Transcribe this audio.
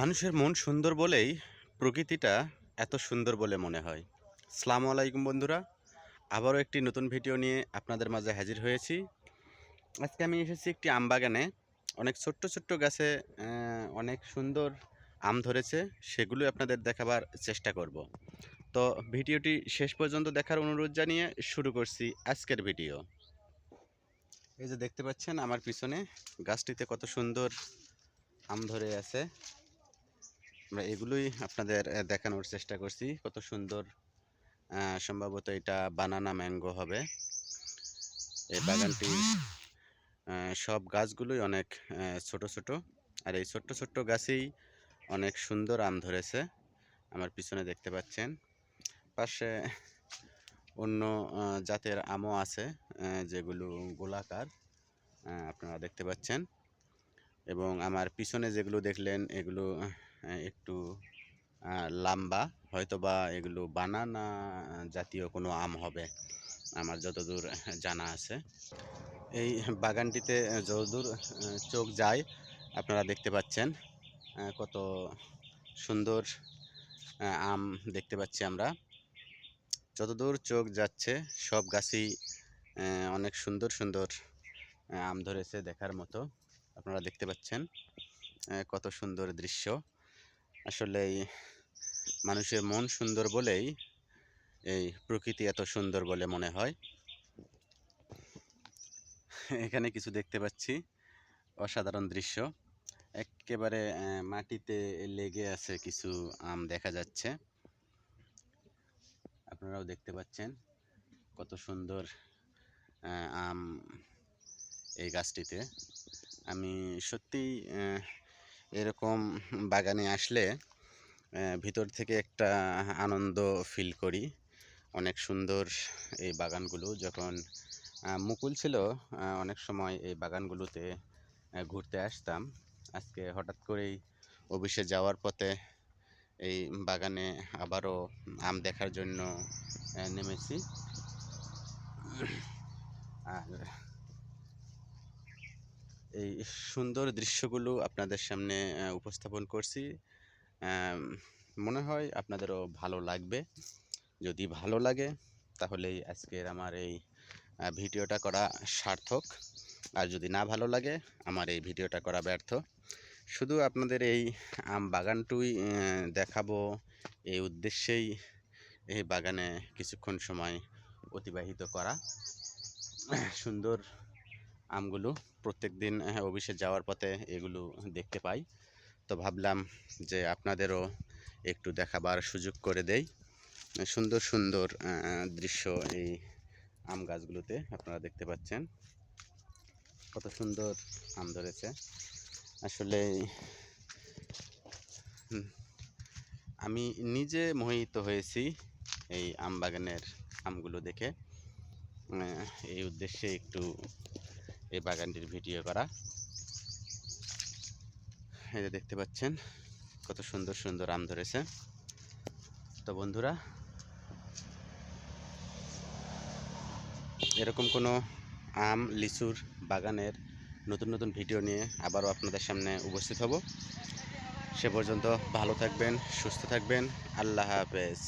মানুষের মন সুন্দর বলেই প্রকৃতিটা এত সুন্দর বলে মনে হয়। সালামু আলাইকুম বন্ধুরা, আবারও একটি নতুন ভিডিও নিয়ে আপনাদের মাঝে হাজির হয়েছি। আজকে আমি এসেছি একটি আম বাগানে অনেক ছোট্ট ছোট্ট গাছে অনেক সুন্দর আম ধরেছে সেগুলো আপনাদের দেখাবার চেষ্টা করব। তো ভিডিওটি শেষ পর্যন্ত দেখার অনুরোধ জানিয়ে শুরু করছি আজকের ভিডিও। এই যে দেখতে পাচ্ছেন, আমার পিছনে গাছটিতে কত সুন্দর আম ধরে আছে। আমরা এগুলোই আপনাদের দেখানোর চেষ্টা করছি। কত সুন্দর সম্ভবত এটা বানানা ম্যাঙ্গো হবে। এই বাগানটি সব গাছগুলোই অনেক ছোট ছোট। আর এই ছোট্ট ছোট্ট গাছেই অনেক সুন্দর আম ধরেছে, আমার পিছনে দেখতে পাচ্ছেন। পাশে অন্য জাতের আমও আছে যেগুলো গোলাকার আপনারা দেখতে পাচ্ছেন। এবং আমার পিছনে যেগুলো দেখলেন, এগুলো একটু আহ, লম্বা হয়তো বা এগুলো বানানা জাতীয় কোনো আম হবে। আমার যতদূর জানা আছে। এই বাগানটিতে যতদূর চোখ যায় আপনারা দেখতে পাচ্ছেন কত সুন্দর আম দেখতে পাচ্ছি আমরা। যতদূর চোখ যাচ্ছে সব গাছই অনেক সুন্দর সুন্দর আম ধরেছে দেখার মতো। আপনারা দেখতে পাচ্ছেন কত সুন্দর দৃশ্য। আসলে মানুষের মন সুন্দর বলেই এই প্রকৃতি এত সুন্দর বলে মনে হয়। এখানে কিছু দেখতে পাচ্ছি, অসাধারণ দৃশ্য। একেবারে মাটিতে লেগে আছে কিছু আম দেখা যাচ্ছে। আপনারাও দেখতে পাচ্ছেন কত সুন্দর আম এই গাছটিতে। আমি সত্যিই এরকম বাগানে আসলে ভিতর থেকে একটা আনন্দ ফিল করি। অনেক সুন্দর এই বাগানগুলো যখন মুকুল ছিল অনেক সময় এই বাগানগুলোতে ঘুরতে আসতাম। আজকে হঠাৎ করেই অফিসে যাওয়ার পথে এই বাগানে আবারও আম দেখার জন্য নেমেছি। আর এই সুন্দর দৃশ্যগুলো আপনাদের সামনে উপস্থাপন করছি। মনে হয় আপনাদেরও ভালো লাগবে। যদি ভালো লাগে, তাহলেই আজকের আমার এই ভিডিওটা করা সার্থক। আর যদি না ভালো লাগে, আমার এই ভিডিওটা করা ব্যর্থ। শুধু আপনাদের এই আম বাগানটুই দেখাবো এই উদ্দেশ্যেই এই বাগানে কিছুক্ষণ সময় অতিবাহিত করা। সুন্দর আমগুলো প্রত্যেক দিন অফিসে যাওয়ার পথে এগুলো দেখতে পাই। তো ভাবলাম যে আপনাদেরও একটু দেখাবার সুযোগ করে দেই। সুন্দর সুন্দর দৃশ্য এই আম গাছগুলোতে আপনারা দেখতে পাচ্ছেন। কত সুন্দর আম ধরেছে। আসলে আমি নিজে মোহিত হয়েছি এই আম বাগানের আমগুলো দেখে। এই উদ্দেশ্যে একটু এই বাগানটির ভিডিও করা। এই যে দেখতে পাচ্ছেন, কত সুন্দর সুন্দর আম ধরেছে। তো বন্ধুরা, এরকম কোনো আম, লিচুর বাগানের নতুন নতুন ভিডিও নিয়ে আবারও আপনাদের সামনে উপস্থিত হব। সে পর্যন্ত ভালো থাকবেন, সুস্থ থাকবেন। আল্লাহ হাফেজ।